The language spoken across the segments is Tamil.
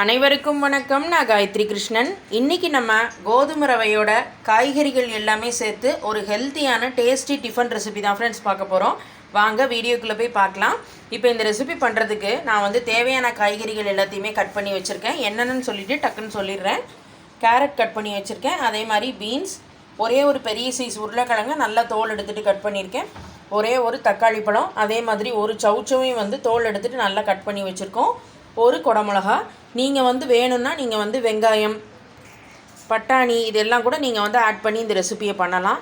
அனைவருக்கும் வணக்கம். நான் காயத்ரி கிருஷ்ணன். இன்றைக்கி நம்ம கோதுமை ரவையோட காய்கறிகள் எல்லாமே சேர்த்து ஒரு ஹெல்த்தியான டேஸ்டி டிஃபன் ரெசிபி தான் ஃப்ரெண்ட்ஸ் பார்க்க போகிறோம் வாங்க வீடியோக்குள்ளே போய் பார்க்கலாம். இப்போ இந்த ரெசிபி பண்ணுறதுக்கு நான் வந்து தேவையான காய்கறிகள் எல்லாத்தையுமே கட் பண்ணி வச்சுருக்கேன். என்னென்னு சொல்லிவிட்டு டக்குன்னு சொல்லிடுறேன். கேரட் கட் பண்ணி வச்சுருக்கேன். அதே மாதிரி பீன்ஸ் ஒரே ஒரு பெரிய சைஸ் உருளைக்கிழங்கு நல்லா தோல் எடுத்துகிட்டு கட் பண்ணியிருக்கேன். ஒரே ஒரு தக்காளி பழம். அதே மாதிரி ஒரு சவுச்சவையும் வந்து தோல் எடுத்துகிட்டு நல்லா கட் பண்ணி வச்சுருக்கோம். ஒரு குடமிளகா. நீங்கள் வந்து வேணும்னா நீங்கள் வந்து வெங்காயம் பட்டாணி இதெல்லாம் கூட நீங்கள் வந்து ஆட் பண்ணி இந்த ரெசிபியை பண்ணலாம்.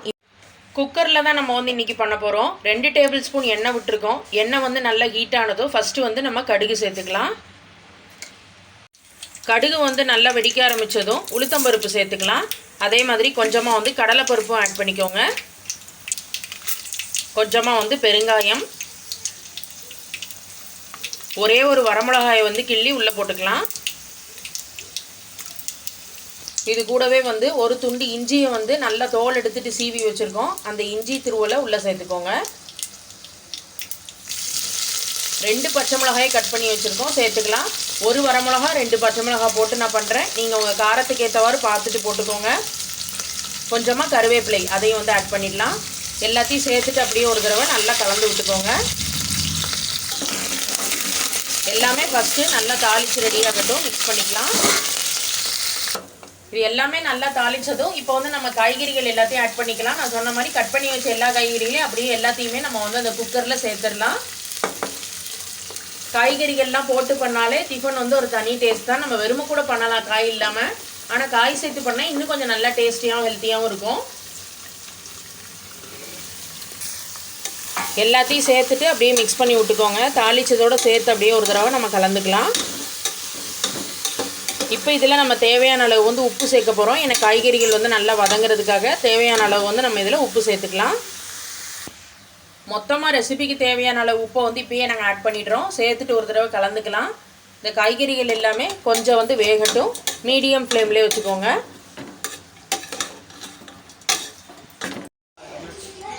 குக்கரில் தான் நம்ம வந்து இன்றைக்கி பண்ண போகிறோம் ரெண்டு டேபிள் ஸ்பூன் எண்ணெய் விட்டுருக்கோம். எண்ணெய் வந்து நல்லா ஹீட் ஃபஸ்ட்டு வந்து நம்ம கடுகு சேர்த்துக்கலாம். கடுகு வந்து நல்லா வெடிக்க ஆரம்பித்ததும் உளுத்தம்பருப்பு சேர்த்துக்கலாம். அதே மாதிரி கொஞ்சமாக வந்து கடலைப்பருப்பும் ஆட் பண்ணிக்கோங்க. கொஞ்சமாக வந்து பெருங்காயம். ஒரே ஒரு வரமிளகாயை வந்து கிள்ளி உள்ளே போட்டுக்கலாம். இது கூடவே வந்து ஒரு துண்டு இஞ்சியை வந்து நல்லா தோல் எடுத்துட்டு சீவி வச்சுருக்கோம். அந்த இஞ்சி திருவலை உள்ளே சேர்த்துக்கோங்க. ரெண்டு பச்சை மிளகாயை கட் பண்ணி வச்சுருக்கோம். சேர்த்துக்கலாம். ஒரு வரமிளகா ரெண்டு பச்சை மிளகா போட்டு நான் பண்ணுறேன் நீங்கள் உங்கள் காரத்துக்கு ஏற்றவாறு பார்த்துட்டு போட்டுக்கோங்க. கொஞ்சமாக கருவேப்பிலை அதையும் வந்து ஆட் பண்ணிடலாம். எல்லாத்தையும் சேர்த்துட்டு அப்படியே ஒரு தடவை நல்லா கலந்து விட்டுக்கோங்க. எல்லாமே ஃபஸ்ட்டு நல்லா தாளித்து ரெடியாகட்டும் மிக்ஸ் பண்ணிக்கலாம். இது எல்லாமே நல்லா தாளித்ததும் இப்போ வந்து நம்ம காய்கறிகள் எல்லாத்தையும் ஆட் பண்ணிக்கலாம். நான் சொன்ன மாதிரி கட் பண்ணி வச்ச எல்லா காய்கறிகளையும் அப்படியே எல்லாத்தையுமே நம்ம வந்து அந்த குக்கரில் சேர்த்துடலாம். காய்கறிகள்லாம் போட்டு பண்ணாலே டிஃபன் வந்து ஒரு தனி டேஸ்ட் தான். நம்ம வெறுமை கூட பண்ணலாம் காய் இல்லாமல் ஆனால் காய் சேர்த்து பண்ணால் இன்னும் கொஞ்சம் நல்லா டேஸ்டியாகவும் ஹெல்த்தியாகவும் இருக்கும். எல்லாத்தையும் சேர்த்துட்டு அப்படியே மிக்ஸ் பண்ணி விட்டுக்கோங்க. தாளிச்சதோடு சேர்த்து அப்படியே ஒரு தடவை நம்ம கலந்துக்கலாம். இப்போ இதில் நம்ம தேவையான அளவு வந்து உப்பு சேர்க்க போகிறோம். எனக்கு காய்கறிகள் வந்து நல்லா வதங்குறதுக்காக தேவையான அளவு வந்து நம்ம இதில் உப்பு சேர்த்துக்கலாம். மொத்தமாக ரெசிபிக்கு தேவையான அளவு உப்பை வந்து இப்போயே நாங்கள் ஆட் பண்ணிடுறோம். சேர்த்துட்டு ஒரு தடவை கலந்துக்கலாம். இந்த காய்கறிகள் எல்லாமே கொஞ்சம் வந்து வேகட்டும். மீடியம் ஃப்ளேம்லேயே வச்சுக்கோங்க.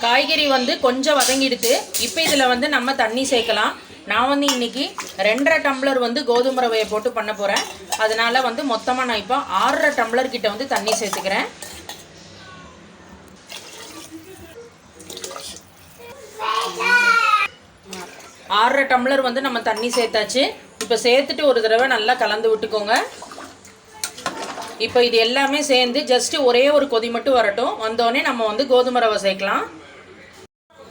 காய்கறி வந்து கொஞ்சம் வதங்கிடுது இப்போ இதில் வந்து நம்ம தண்ணி சேர்க்கலாம். நான் வந்து இன்றைக்கி ரெண்டரை டம்ளர் வந்து கோதுமை ரவையை போட்டு பண்ண போகிறேன் அதனால் வந்து மொத்தமாக நான் இப்போ ஆறரை டம்ளர் கிட்ட வந்து தண்ணி சேர்த்துக்கிறேன். ஆறரை டம்ளர் வந்து நம்ம தண்ணி சேர்த்தாச்சு. இப்போ சேர்த்துட்டு ஒரு தடவை நல்லா கலந்து விட்டுக்கோங்க. இப்போ இது எல்லாமே சேர்ந்து ஜஸ்ட்டு ஒரே ஒரு கொதி மட்டும் வரட்டும். வந்தோடனே நம்ம வந்து கோதுமை ரவை சேர்க்கலாம்.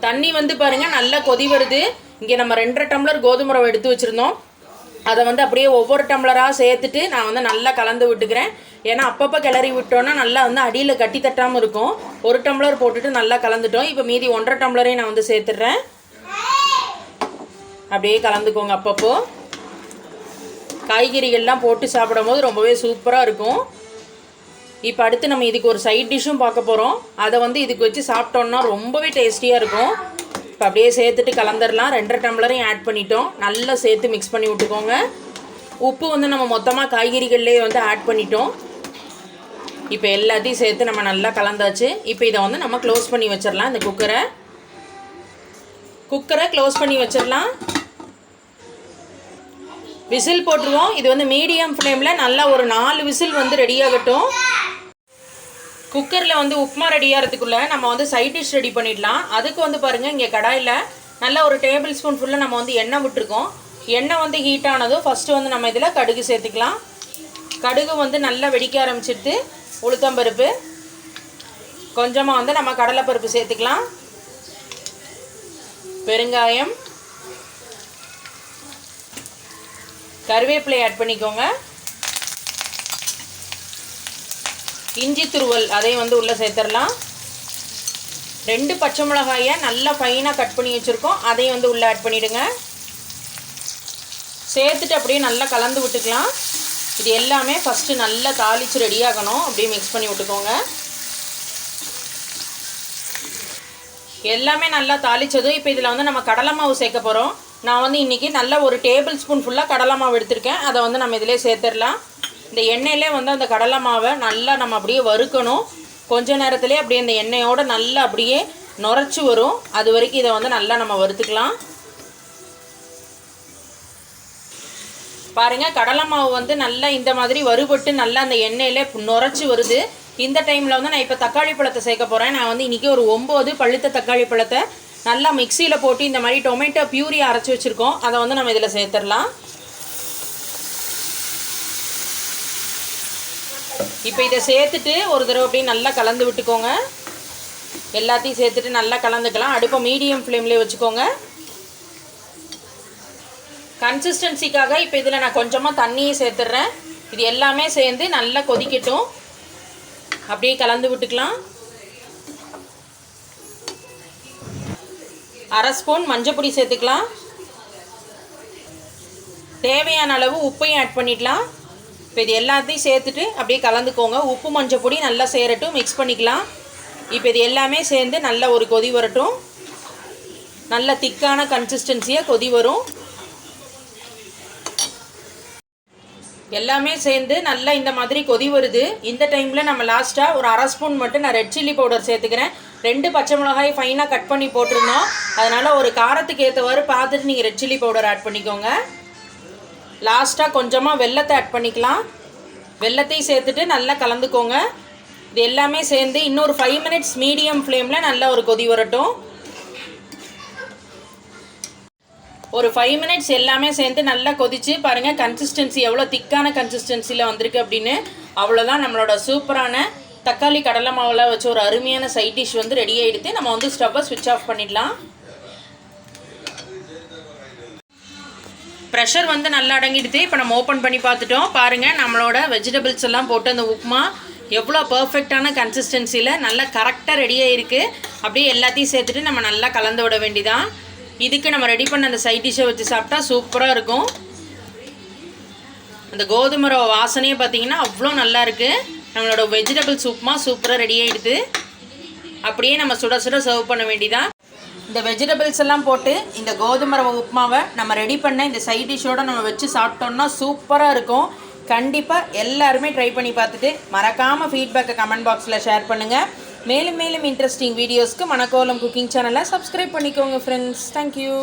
தண்ணி வந்து பாருங்கள் நல்லா கொதி வருது. இங்கே நம்ம ரெண்டரை டம்ளர் கோதுமை ரவை எடுத்து வச்சுருந்தோம். அதை வந்து அப்படியே ஒவ்வொரு டம்ளராக சேர்த்துட்டு நான் வந்து நல்லா கலந்து விட்டுக்கிறேன். ஏன்னா அப்பப்போ கிளறி விட்டோன்னா நல்லா வந்து அடியில் கட்டி தட்டாமல் இருக்கும். ஒரு டம்ளர் போட்டுட்டு நல்லா கலந்துட்டோம். இப்போ மீதி ஒன்றரை டம்ளரையும் நான் வந்து சேர்த்துட்றேன். அப்படியே கலந்துக்கோங்க அப்பப்போ. காய்கறிகள்லாம் போட்டு சாப்பிடும்போது ரொம்பவே சூப்பராக இருக்கும். இப்போ அடுத்து நம்ம இதுக்கு ஒரு சைட் டிஷ்ஷும் பார்க்க போகிறோம் அதை வந்து இதுக்கு வச்சு சாப்பிட்டோன்னா ரொம்பவே டேஸ்டியாக இருக்கும். இப்போ அப்படியே சேர்த்துட்டு கலந்துடலாம் ரெண்டரை டம்ளரையும் ஆட் பண்ணிட்டோம். நல்லா சேர்த்து மிக்ஸ் பண்ணி விட்டுக்கோங்க. உப்பு வந்து நம்ம மொத்தமாக காய்கறிகள்லேயே வந்து ஆட் பண்ணிட்டோம். இப்போ எல்லாத்தையும் சேர்த்து நம்ம நல்லா கலந்தாச்சு. இப்போ இதை வந்து நம்ம க்ளோஸ் பண்ணி வச்சிடலாம் இந்த குக்கரை குக்கரை க்ளோஸ் பண்ணி வச்சிடலாம் விசில் போட்டுருவோம். இது வந்து மீடியம் ஃப்ளேமில் நல்லா ஒரு நாலு விசில் வந்து ரெடியாகட்டும் குக்கரில் வந்து உப்புமா ரெடியாகிறதுக்குள்ளே நம்ம வந்து சைட் டிஷ் ரெடி பண்ணிடலாம். அதுக்கு வந்து பாருங்கள் இங்கே கடாயில் நல்லா ஒரு டேபிள் ஸ்பூன் ஃபுல்லாக நம்ம வந்து எண்ணெய் விட்டுருக்கோம். எண்ணெய் வந்து ஹீட் ஆனதும் ஃபஸ்ட்டு வந்து நம்ம இதில் கடுகு சேர்த்துக்கலாம். கடுகு வந்து நல்லா வெடிக்க ஆரம்பிச்சிட்டு உளுத்தம்பருப்பு. கொஞ்சமாக வந்து நம்ம கடலைப்பருப்பு சேர்த்துக்கலாம். பெருங்காயம். கருவேப்பிலை ஆட் பண்ணிக்கோங்க. இஞ்சி துருவல் அதையும் வந்து உள்ளே சேர்த்துடலாம். ரெண்டு பச்சை மிளகாயை நல்லா ஃபைனாக கட் பண்ணி வச்சுருக்கோம். அதையும் வந்து உள்ளே ஆட் பண்ணிவிடுங்க சேர்த்துட்டு அப்படியே நல்லா கலந்து விட்டுக்கலாம். இது எல்லாமே ஃபஸ்ட்டு நல்லா தாளித்து ரெடியாகணும் அப்படியே மிக்ஸ் பண்ணி விட்டுக்கோங்க. எல்லாமே நல்லா தாளித்ததும் இப்போ இதில் வந்து நம்ம கடலை மாவு சேர்க்க போகிறோம் நான் வந்து இன்றைக்கி நல்ல ஒரு டேபிள் ஸ்பூன் ஃபுல்லாக கடலை மாவு எடுத்திருக்கேன். அதை வந்து நம்ம இதிலே சேர்த்துடலாம். இந்த எண்ணெயிலே வந்து அந்த கடலை மாவை நல்லா நம்ம அப்படியே வறுக்கணும். கொஞ்ச நேரத்துலேயே அப்படியே அந்த எண்ணெயோடு நல்லா அப்படியே நுரைச்சி வரும். அது வரைக்கும் இதை வந்து நல்லா நம்ம வறுத்துக்கலாம். பாருங்கள் கடலை மாவு வந்து நல்லா இந்த மாதிரி வறுபட்டு நல்லா அந்த எண்ணெயில் நுரைச்சி வருது. இந்த டைமில் வந்து நான் இப்போ தக்காளி பழத்தை சேர்க்க போகிறேன் நான் வந்து இன்றைக்கி ஒரு ஒம்பது பழுத்த தக்காளி பழத்தை நல்லா மிக்சியில் போட்டு இந்த மாதிரி டொமேட்டோ பியூரி அரைச்சி வச்சுருக்கோம். அதை வந்து நம்ம இதில் சேர்த்துடலாம். இப்போ இதை சேர்த்துட்டு ஒரு தடவை அப்படியே நல்லா கலந்து விட்டுக்கோங்க. எல்லாத்தையும் சேர்த்துட்டு நல்லா கலந்துக்கலாம். அடுப்பை மீடியம் ஃப்ளேம்லேயே வச்சுக்கோங்க. கன்சிஸ்டன்சிக்காக இப்போ இதில் நான் கொஞ்சமாக தண்ணியை சேர்த்துட்றேன். இது எல்லாமே சேர்ந்து நல்லா கொதிக்கட்டும். அப்படியே கலந்து விட்டுக்கலாம். அரை ஸ்பூன் மஞ்சப்பொடி சேர்த்துக்கலாம். தேவையான அளவு உப்பையும் ஆட் பண்ணிடலாம். இப்போ இது எல்லாத்தையும் சேர்த்துட்டு அப்படியே கலந்துக்கோங்க. உப்பு மஞ்சள் பொடி நல்லா சேரட்டும். மிக்ஸ் பண்ணிக்கலாம். இப்போ இது எல்லாமே சேர்ந்து நல்லா ஒரு கொதி வரட்டும். நல்ல திக்கான கன்சிஸ்டன்சியாக கொதி வரும். எல்லாமே சேர்ந்து நல்லா இந்த மாதிரி கொதி வருது. இந்த டைமில் நம்ம லாஸ்ட்டாக ஒரு அரை ஸ்பூன் மட்டும் நான் ரெட் சில்லி பவுடர் சேர்த்துக்கிறேன். ரெண்டு பச்சை மிளகாய் ஃபைனாக கட் பண்ணி போட்டிருந்தோம். அதனால் ஒரு காரத்துக்கு ஏற்றவாறு பார்த்துட்டு நீங்கள் ரெட் சில்லி பவுடர் ஆட் பண்ணிக்கோங்க. லாஸ்ட்டாக கொஞ்சமாக வெள்ளத்தை ஆட் பண்ணிக்கலாம். வெள்ளத்தையும் சேர்த்துட்டு நல்லா கலந்துக்கோங்க. இது எல்லாமே சேர்ந்து இன்னொரு ஃபைவ் மினிட்ஸ் மீடியம் ஃப்ளேமில் நல்லா ஒரு கொதி வரட்டும். ஒரு ஃபைவ் மினிட்ஸ் எல்லாமே சேர்ந்து நல்லா கொதிச்சு பாருங்கள் கன்சிஸ்டன்சி எவ்வளோ திக்கான கன்சிஸ்டன்சியில் வந்திருக்கு அப்படின்னு. அவ்வளோதான் நம்மளோட சூப்பரான தக்காளி கடலை மாவில் வச்சு ஒரு அருமையான சைட் டிஷ் வந்து ரெடி ஆகிடுது நம்ம வந்து ஸ்டவ்வை ஸ்விட்ச் ஆஃப் பண்ணிடலாம். ப்ரெஷர் வந்து நல்லா அடங்கிடுது. இப்போ நம்ம ஓப்பன் பண்ணி பார்த்துட்டோம். பாருங்கள் நம்மளோட வெஜிடபிள்ஸ் எல்லாம் போட்டு அந்த உப்புமா எவ்வளோ பர்ஃபெக்டான கன்சிஸ்டன்சியில் நல்லா கரெக்டாக ரெடியாக இருக்குது அப்படியே எல்லாத்தையும் சேர்த்துட்டு நம்ம நல்லா கலந்து விட வேண்டிதான். இதுக்கு நம்ம ரெடி பண்ண அந்த சைட் டிஷ்ஷை வச்சு சாப்பிட்டா சூப்பராக இருக்கும். அந்த கோதுமை ரவை வாசனையே பார்த்தீங்கன்னா அவ்வளோ நல்லா இருக்குது நம்மளோட வெஜிடபிள்ஸ் உப்புமா சூப்பராக ரெடி ஆகிடுது அப்படியே நம்ம சுட சுட சர்வ் பண்ண வேண்டிதான். இந்த வெஜிடபிள்ஸ் எல்லாம் போட்டு இந்த கோதுமை ரவை உப்புமாவை நம்ம ரெடி பண்ண இந்த சைட் டிஷ்ஷோட நம்ம வச்சு சாப்பிட்டோம்னா சூப்பராக இருக்கும். கண்டிப்பாக எல்லாருமே ட்ரை பண்ணி பார்த்துட்டு மறக்காமல் ஃபீட்பேக்கை கமெண்ட் பாக்ஸில் ஷேர் பண்ணுங்கள் மேலும் மேலும் இன்ட்ரெஸ்டிங் வீடியோஸ்க்கு மணக்கோலம் குக்கிங் சேனலை சப்ஸ்கிரைப் பண்ணிக்கோங்க ஃப்ரெண்ட்ஸ் தேங்க்யூ